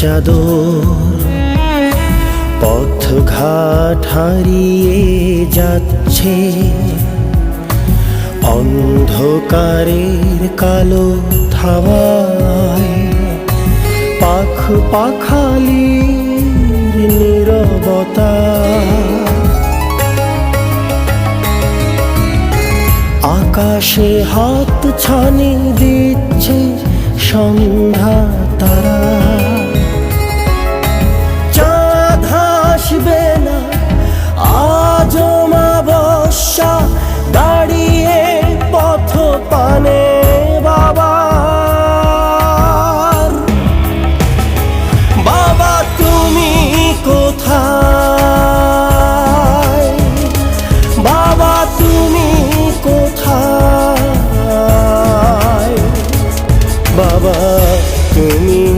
চাদর পথ ঘাট হারিয়ে যাচ্ছে। অন্ধকারের কালো থাওয়ায় পাখ পাখালির নীরবতা। আকাশে হাত ছানি দিচ্ছে সন্ধ্যা তারা। tumi